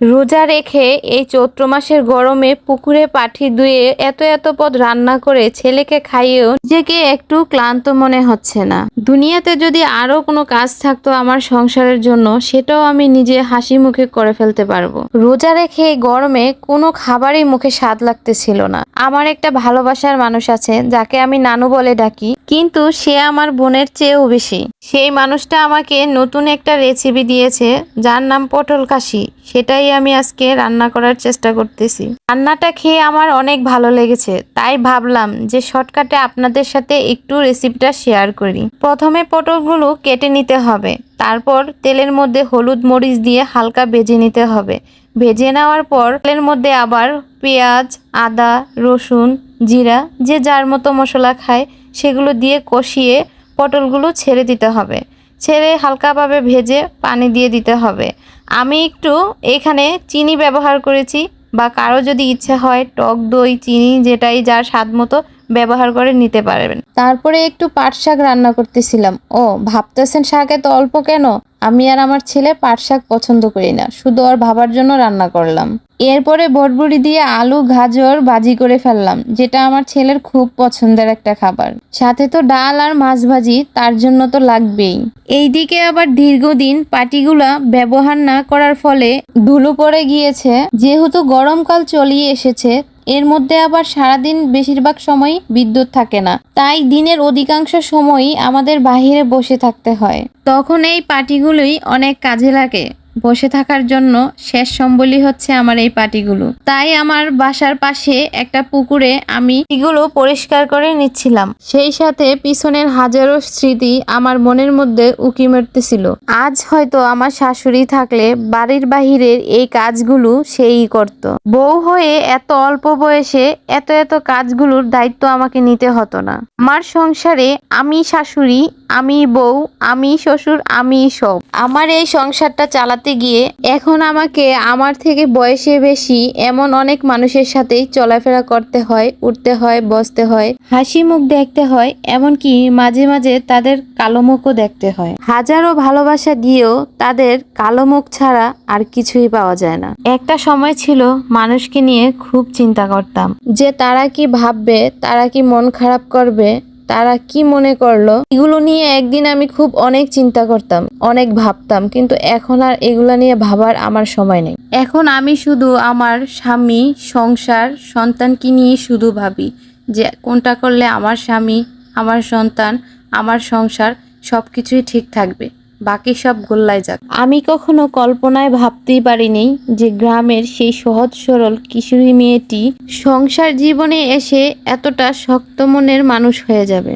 রোজা রেখে এই চৈত্র মাসের গরমে পুকুরে পাঠি ধুয়ে এত এত পদ রান্না করে ছেলেকে খাইয়েও নিজেকে একটু ক্লান্ত মনে হচ্ছে না। দুনিয়াতে যদি আরও কোনো কাজ থাকতো আমার সংসারের জন্য, সেটাও আমি নিজে হাসি মুখে করে ফেলতে পারব। রোজা রেখে গরমে কোনো খাবারই মুখে স্বাদ লাগতেছিল না। আমার একটা ভালোবাসার মানুষ আছে, যাকে আমি নানু বলে ডাকি। কিন্তু সে আমার বোনের চেয়েও বেশি। সেই মানুষটা আমাকে নতুন একটা রেসিপি দিয়েছে, যার নাম পটল কাশি। সেটাই আমি আজকে রান্না করার চেষ্টা করতেছি। রান্নাটা খেয়ে আমার অনেক ভালো লেগেছে, তাই ভাবলাম যে শর্টকাটে আপনাদের সাথে একটু রেসিপিটা শেয়ার করি। প্রথমে পটলগুলো কেটে নিতে হবে, তারপর তেলের মধ্যে হলুদ মরিচ দিয়ে হালকা ভেজে নিতে হবে। ভেজে নেওয়ার পর তেলের মধ্যে আবার পেঁয়াজ, আদা, রসুন, জিরা, যে যার মতো মশলা খায়, সেগুলো দিয়ে কষিয়ে পটলগুলো ছেড়ে দিতে হবে। ছেড়ে হালকাভাবে ভেজে পানি দিয়ে দিতে হবে। আমি একটু এখানে চিনি ব্যবহার করেছি বা কারও যদি ইচ্ছে হয় টক দই, চিনি যেটাই যার স্বাদ মতো ব্যবহার করে নিতে পারবেন। তারপরে একটু পাট শাক রান্না করতেছিলাম। ও, ভাবতেছেন শাক এত অল্প কেন? আমি আর আমার ছেলে পাট শাক পছন্দ করি না। শুধু আর ভাবার জন্য রান্না করলাম। এরপরে বটবড়ি দিয়ে আলু, গাজর ভাজি করে ফেললাম, যেটা আমার ছেলের খুব পছন্দের একটা খাবার। সাথে তো ডাল আর মাছ ভাজি, তার জন্য তো লাগবেই। এইদিকে আবার দীর্ঘদিন পাটিগুলা ব্যবহার না করার ফলে ধুলো পড়ে গিয়েছে। যেহেতু গরমকাল চলিয়ে এসেছে, এর মধ্যে আবার সারাদিন বেশিরভাগ সময় বিদ্যুৎ থাকে না। তাই দিনের অধিকাংশ সময়ই আমাদের বাহিরে বসে থাকতে হয়। তখন এই পাটিগুলোই অনেক কাজে লাগে। বসে থাকার জন্য শেষ সম্বলই হচ্ছে আমার এই পাটিগুলো। তাই আমার বাসার পাশে একটা পুকুরে আমি এগুলো পরিষ্কার করে নিচ্ছিলাম। সেই সাথে পিছনের হাজারো স্মৃতি আমার মনের মধ্যে উকি মারতেছিল। আজ হয়তো আমার শাশুড়ি থাকলে বাড়ির বাহিরের এই কাজগুলো সেই করত। বউ হয়ে এত অল্প বয়সে এত এত কাজগুলোর দায়িত্ব আমাকে নিতে হতো না। আমার সংসারে আমি শাশুড়ি আমি বউ, আমি শ্বশুর, আমি সব। আমার এই সংসারটা চালাতে গিয়ে এখন আমাকে আমার থেকে বয়সে বেশি এমন অনেক মানুষের সাথেই চলাফেরা করতে হয়, উঠতে হয়, বসতে হয়, হাসি মুখ দেখতে হয়, এমনকি মাঝে মাঝে তাদের কালো মুখও দেখতে হয়। হাজারো ভালোবাসা দিয়েও তাদের কালো মুখ ছাড়া আর কিছুই পাওয়া যায় না। একটা সময় ছিল মানুষকে নিয়ে খুব চিন্তা করতাম যে তারা কি ভাববে, তারা কি মন খারাপ করবে তারা কি মনে করল? এগুলো নিয়ে একদিন আমি খুব অনেক চিন্তা করতাম, অনেক ভাবতাম, কিন্তু এখন আর এগুলো নিয়ে ভাবার আমার সময় নেই। এখন আমি শুধু আমার স্বামী, সংসার, সন্তানকে নিয়ে শুধু ভাবি যে কোনটা করলে আমার স্বামী, আমার সন্তান, আমার সংসার সব কিছুই ঠিক থাকবে। বাকি সব গোল্লায় যাক। আমি কখনো কল্পনায় ভাবতেই পারিনি যে গ্রামের সেই সহজ সরল কিশোরী মেয়েটি সংসার জীবনে এসে এতটা শক্ত মনের মানুষ হয়ে যাবে।